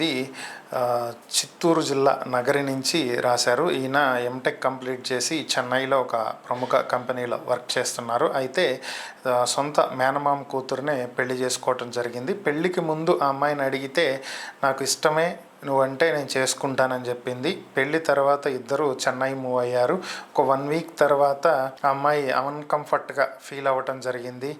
అనేది చిత్తూరు జిల్లా నగరి నుంచి రాశారు. ఈయన ఎంటెక్ కంప్లీట్ చేసి చెన్నైలో ఒక ప్రముఖ కంపెనీలో వర్క్ చేస్తున్నారు. అయితే సొంత మేనమామ కూతురునే పెళ్ళి చేసుకోవటం జరిగింది. పెళ్ళికి ముందు ఆ అమ్మాయిని అడిగితే నాకు ఇష్టమే నువ్వంటే నేను చేసుకుంటానని చెప్పింది. పెళ్ళి తర్వాత ఇద్దరు చెన్నై మూవ్ అయ్యారు. ఒక వన్ వీక్ తర్వాత ఆ అమ్మాయి అన్కంఫర్ట్గా ఫీల్ అవ్వటం జరిగింది.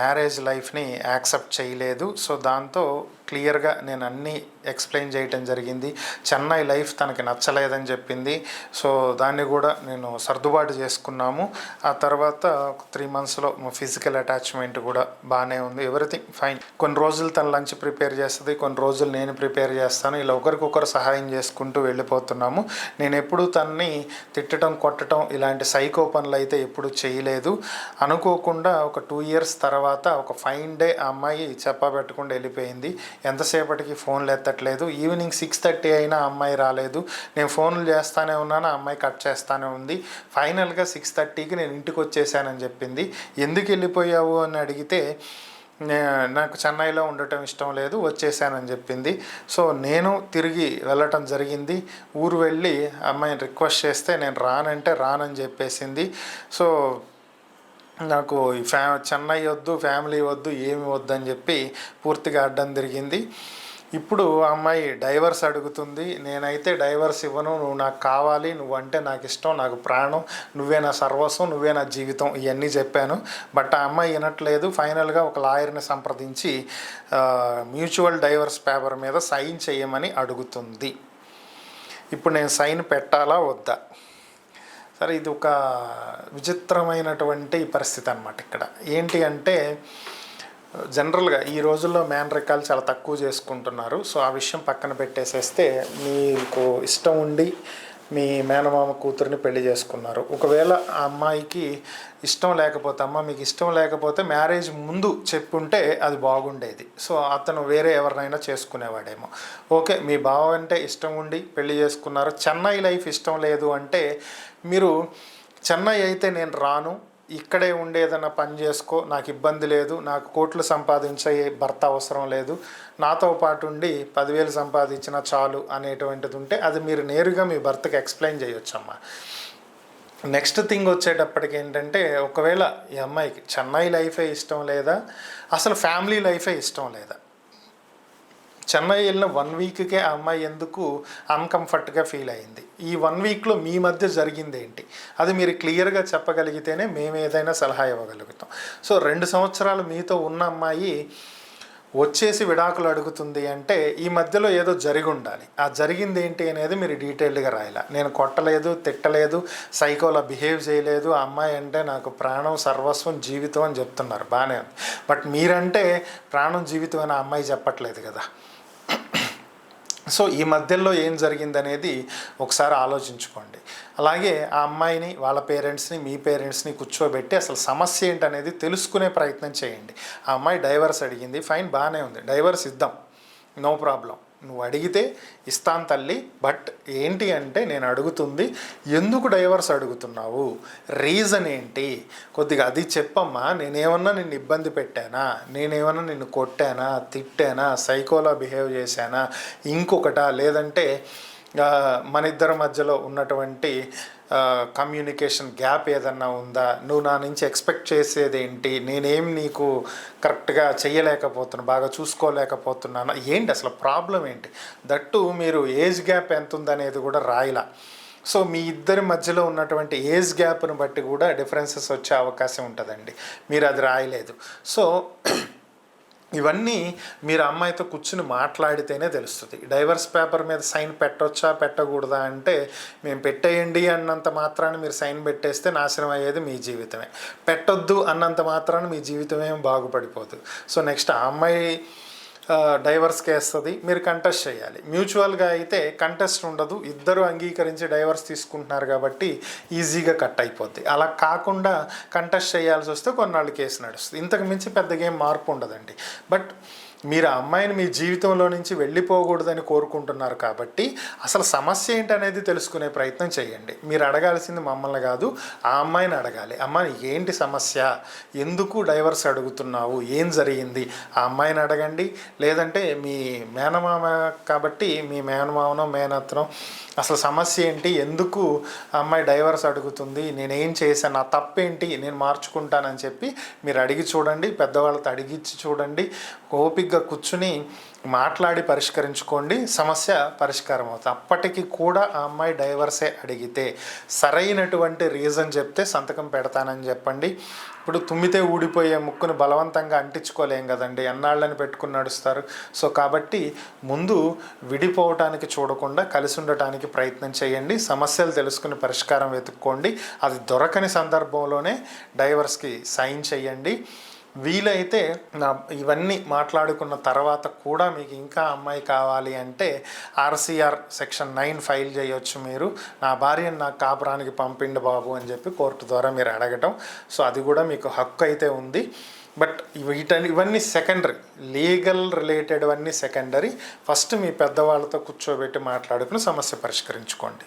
మ్యారేజ్ లైఫ్ని యాక్సెప్ట్ చేయలేదు. సో దాంతో క్లియర్గా నేను అన్నీ ఎక్స్ప్లెయిన్ చేయటం జరిగింది. చెన్నై లైఫ్ తనకి నచ్చలేదని చెప్పింది. సో దాన్ని కూడా నేను సర్దుబాటు చేసుకున్నాము. ఆ తర్వాత త్రీ మంత్స్లో ఫిజికల్ అటాచ్మెంట్ కూడా బాగానే ఉంది. Everything fine. కొన్ని రోజులు తను లంచ్ ప్రిపేర్ చేస్తుంది కొన్ని రోజులు నేను ప్రిపేర్ చేస్తాను. ఇలా ఒకరికొకరు సహాయం చేసుకుంటూ వెళ్ళిపోతున్నాము. నేను ఎప్పుడు తన్ని తిట్టడం కొట్టడం ఇలాంటి సైకో పనులు అయితే ఎప్పుడు చేయలేదు. అనుకోకుండా ఒక టూ ఇయర్స్ తర్వాత ఒక ఫైన్ డే ఆ అమ్మాయి చెప్పబెట్టకుండా వెళ్ళిపోయింది. ఎంతసేపటికి ఫోన్లు ఎత్తట్లేదు? ఈవినింగ్ సిక్స్ థర్టీ అయినా అమ్మాయి రాలేదు. నేను ఫోన్లు చేస్తానే ఉన్నాను ఆ అమ్మాయి కట్ చేస్తానే ఉంది. ఫైనల్గా సిక్స్ థర్టీకి నేను ఇంటికి వచ్చేసానని చెప్పింది. ఎందుకు వెళ్ళిపోయావు? అని అడిగితే నాకు చెన్నైలో ఉండటం ఇష్టం లేదు వచ్చేసానని చెప్పింది. సో నేను తిరిగి వెళ్ళటం జరిగింది. ఊరు వెళ్ళి అమ్మాయిని రిక్వెస్ట్ చేస్తే నేను రానంటే రానని చెప్పేసింది. సో నాకు ఫ్యా చెన్నై వద్దు ఫ్యామిలీ వద్దు ఏమి వద్దు అని చెప్పి పూర్తిగా అడ్డం తిరిగింది. ఇప్పుడు అమ్మాయి డైవర్స్ అడుగుతుంది. నేనైతే డైవర్స్ ఇవ్వను నువ్వు నాకు కావాలి నువ్వు అంటే నాకు ఇష్టం నాకు ప్రాణం నువ్వే నా సర్వస్వం నువ్వే నా జీవితం ఇవన్నీ చెప్పాను. బట్ ఆ అమ్మాయి వినట్లేదు. ఫైనల్గా ఒక లాయర్ని సంప్రదించి మ్యూచువల్ డైవర్స్ పేపర్ మీద సైన్ చేయమని అడుగుతుంది. ఇప్పుడు నేను సైన్ పెట్టాలా వద్దా? సరే ఇది ఒక విచిత్రమైనటువంటి పరిస్థితి అనమాట ఇక్కడ. ఏంటి అంటే జనరల్గా ఈ రోజుల్లో మ్యాన్ రెకాలు చాలా తక్కువ చేసుకుంటున్నారు. సో ఆ విషయం పక్కన పెట్టేసేస్తే మీకు ఇష్టం ఉండి మీ మేనమామ కూతురిని పెళ్ళి చేసుకున్నారు. ఒకవేళ ఆ అమ్మాయికి ఇష్టం లేకపోతే అమ్మ మీకు ఇష్టం లేకపోతే మ్యారేజ్ ముందు చెప్పుంటే అది బాగుండేది. సో అతను వేరే ఎవరినైనా చేసుకునేవాడేమో. ఓకే మీ బావ అంటే ఇష్టం ఉండి పెళ్ళి చేసుకున్నారు. చెన్నై లైఫ్ ఇష్టం లేదు అంటే మీరు చెన్నై అయితే నేను రాను ఇక్కడే ఉండేదన్న పని చేసుకో నాకు ఇబ్బంది లేదు నాకు కోట్లు సంపాదించే భర్త అవసరం లేదు నాతో పాటు ఉండి పదివేలు సంపాదించినా చాలు అనేటువంటిది ఉంటే అది మీరు నేరుగా మీ భర్తకి ఎక్స్ప్లెయిన్ చేయొచ్చమ్మా. నెక్స్ట్ థింగ్ వచ్చేటప్పటికి ఏంటంటే ఒకవేళ ఈ అమ్మాయికి చెన్నై లైఫే ఇష్టం లేదా అసలు ఫ్యామిలీ లైఫే ఇష్టం లేదా చెన్నై వెళ్ళిన వన్ వీక్కే ఆ అమ్మాయి ఎందుకు అన్కంఫర్ట్గా ఫీల్ అయింది? ఈ వన్ వీక్లో మీ మధ్య జరిగింది ఏంటి? అది మీరు క్లియర్గా చెప్పగలిగితేనే మేము ఏదైనా సలహా ఇవ్వగలుగుతాం. సో రెండు సంవత్సరాలు మీతో ఉన్న అమ్మాయి వచ్చేసి విడాకులు అడుగుతుంది అంటే ఈ మధ్యలో ఏదో జరిగి ఉండాలి. ఆ జరిగింది ఏంటి అనేది మీరు డీటెయిల్డ్గా రాయాల? నేను కొట్టలేదు తిట్టలేదు సైకోలా బిహేవ్ చేయలేదు ఆ అమ్మాయి అంటే నాకు ప్రాణం సర్వస్వం జీవితం అని చెప్తున్నారు. బాగానే ఉంది. బట్ మీరంటే ప్రాణం జీవితం అని అమ్మాయి చెప్పట్లేదు కదా. సో ఈ మధ్యలో ఏం జరిగిందనేది ఒకసారి ఆలోచించుకోండి. అలాగే ఆ అమ్మాయిని వాళ్ళ పేరెంట్స్ని మీ పేరెంట్స్ని కూర్చోబెట్టి అసలు సమస్య ఏంటనేది తెలుసుకునే ప్రయత్నం చేయండి. ఆ అమ్మాయి డైవర్స్ అడిగింది ఫైన్ బాగానే ఉంది డైవర్స్ ఇద్దాం నో ప్రాబ్లం. నువ్వు అడిగితే ఇస్తాను తల్లి బట్ ఏంటి అంటే నేను అడుగుతుంది ఎందుకు డైవర్స్ అడుగుతున్నావు? రీజన్ ఏంటి? కొద్దిగా అది చెప్పమ్మా నేనేమన్నా నిన్ను ఇబ్బంది పెట్టానా? నేనేమన్నా నిన్ను కొట్టానా? తిట్టానా? సైకోలా బిహేవ్ చేశానా? ఇంకొకట? లేదంటే మన ఇద్దరి మధ్యలో ఉన్నటువంటి కమ్యూనికేషన్ గ్యాప్ ఏదన్నా ఉందా? నువ్వు నా నుంచి ఎక్స్పెక్ట్ చేసేది ఏంటి నేనేం నీకు కరెక్ట్గా చేయలేకపోతున్నా బాగా చూసుకోలేకపోతున్నాను? ఏంటి అసలు ప్రాబ్లం ఏంటి? దట్టు మీరు ఏజ్ గ్యాప్ ఎంత ఉందనేది కూడా రాయిలా. సో మీ ఇద్దరి మధ్యలో ఉన్నటువంటి ఏజ్ గ్యాప్ను బట్టి కూడా డిఫరెన్సెస్ వచ్చే అవకాశం ఉంటుందండి. మీరు అది రాయలేదు. సో ఇవన్నీ మీరు అమ్మాయితో కూర్చుని మాట్లాడితేనే తెలుస్తుంది. డైవర్స్ పేపర్ మీద సైన్ పెట్టొచ్చా పెట్టకూడదా అంటే మేము పెట్టేయండి అన్నంత మాత్రాన్ని మీరు సైన్ పెట్టేస్తే నాశనం అయ్యేది మీ జీవితమే. పెట్టొద్దు అన్నంత మాత్రాన్ని మీ జీవితమే బాగుపడిపోదు. సో నెక్స్ట్ ఆ అమ్మాయి డైవర్స్ వేస్తుంది మీరు కంటెస్ట్ చేయాలి. మ్యూచువల్గా అయితే కంటెస్ట్ ఉండదు. ఇద్దరు అంగీకరించి డైవర్స్ తీసుకుంటున్నారు కాబట్టి ఈజీగా కట్ అయిపోద్ది. అలా కాకుండా కంటెస్ట్ చేయాల్సి వస్తే కొన్నాళ్ళు కేసు నడుస్తుంది. ఇంతకు మించి పెద్దగా ఏం మార్పు ఉండదండి. బట్ మీరు ఆ అమ్మాయిని మీ జీవితంలో నుంచి వెళ్ళిపోకూడదని కోరుకుంటున్నారు కాబట్టి అసలు సమస్య ఏంటనేది తెలుసుకునే ప్రయత్నం చేయండి. మీరు అడగాల్సింది మమ్మల్ని కాదు ఆ అమ్మాయిని అడగాలి. అమ్మాయి ఏంటి సమస్య? ఎందుకు డైవర్స్ అడుగుతున్నావు? ఏం జరిగింది? ఆ అమ్మాయిని అడగండి. లేదంటే మీ మేనమామ కాబట్టి మీ మేనమామనో మేనత్తనో అసలు సమస్య ఏంటి? ఎందుకు అమ్మాయి డైవర్స్ అడుగుతుంది? నేనేం చేశాను? నా తప్పేంటి? నేను మార్చుకుంటానని చెప్పి మీరు అడిగి చూడండి. పెద్దవాళ్ళతో అడిగిచ్చి చూడండి. ఓపిక్గా కూర్చుని మాట్లాడి పరిష్కరించుకోండి సమస్య పరిష్కారం అవుతుంది. అప్పటికి కూడా ఆ అమ్మాయి డైవర్సే అడిగితే సరైనటువంటి రీజన్ చెప్తే సంతకం పెడతానని చెప్పండి. ఇప్పుడు తుమ్మితే ఊడిపోయే ముక్కును బలవంతంగా అంటించుకోలేం కదండి ఎన్నాళ్ళని పెట్టుకుని నడుస్తారు. సో కాబట్టి ముందు విడిపోవటానికి చూడకుండా కలిసి ఉండటానికి ప్రయత్నం చేయండి సమస్యలు తెలుసుకుని పరిష్కారం వెతుక్కోండి. అది దొరకని సందర్భంలోనే డైవర్స్కి సైన్ చేయండి. వీలైతే నా ఇవన్నీ మాట్లాడుకున్న తర్వాత కూడా మీకు ఇంకా అమ్మాయి కావాలి అంటే ఆర్సీఆర్ సెక్షన్ నైన్ ఫైల్ చేయొచ్చు మీరు. నా భార్యను నా కాపురానికి పంపిండు బాబు అని చెప్పి కోర్టు ద్వారా మీరు అడగటం. సో అది కూడా మీకు హక్కు అయితే ఉంది. బట్ వీటని ఇవన్నీ సెకండరీ. లీగల్ రిలేటెడ్ అన్నీ సెకండరీ. ఫస్ట్ మీ పెద్దవాళ్ళతో కూర్చోబెట్టి మాట్లాడుకుని సమస్య పరిష్కరించుకోండి.